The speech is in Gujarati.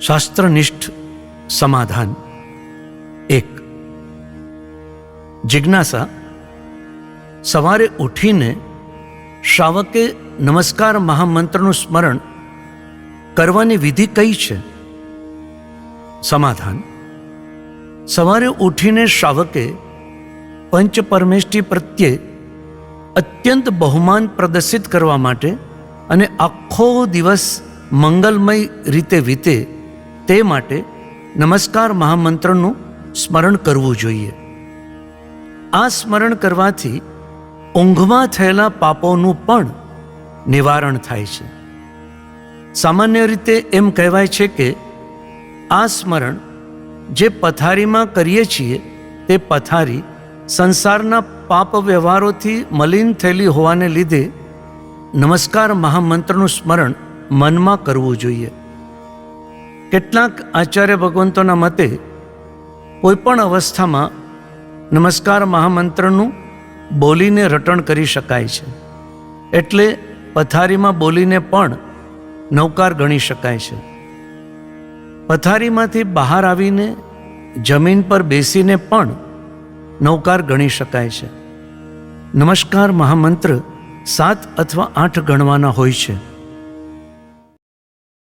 શાસ્ત્રનિષ્ઠ સમાધાન. એક. જિજ્ઞાસા. સવારે ઉઠીને શ્રાવકે નમસ્કાર મહામંત્રનું સ્મરણ કરવાની વિધિ કઈ છે? સમાધાન. સવારે ઉઠીને શ્રાવકે પંચ પરમેષ્ઠી પ્રત્યે અત્યંત બહુમાન પ્રદર્શિત કરવા માટે અને આખો દિવસ મંગલમય રીતે વીતે તે માટે નમસ્કાર મહામંત્રનું સ્મરણ કરવું જોઈએ. આ સ્મરણ કરવાથી ઊંઘમાં થયેલા પાપોનું પણ નિવારણ થાય છે. સામાન્ય રીતે એમ કહેવાય છે કે આ સ્મરણ જે પથારીમાં કરીએ છીએ તે પથારી સંસારના પાપ વ્યવહારોથી મલિન થયેલી હોવાને લીધે નમસ્કાર મહામંત્રનું સ્મરણ મનમાં કરવું જોઈએ. કેટલાક આચાર્ય ભગવંતોના મતે કોઈ પણ અવસ્થામાં નમસ્કાર મહામંત્રનું બોલીને રટણ કરી શકાય છે. એટલે પથારીમાં બોલીને પણ નૌકાર ગણી શકાય છે. પથારીમાંથી બહાર આવીને જમીન પર બેસીને પણ નૌકાર ગણી શકાય છે. નમસ્કાર મહામંત્ર સાત અથવા આઠ ગણવાના હોય છે.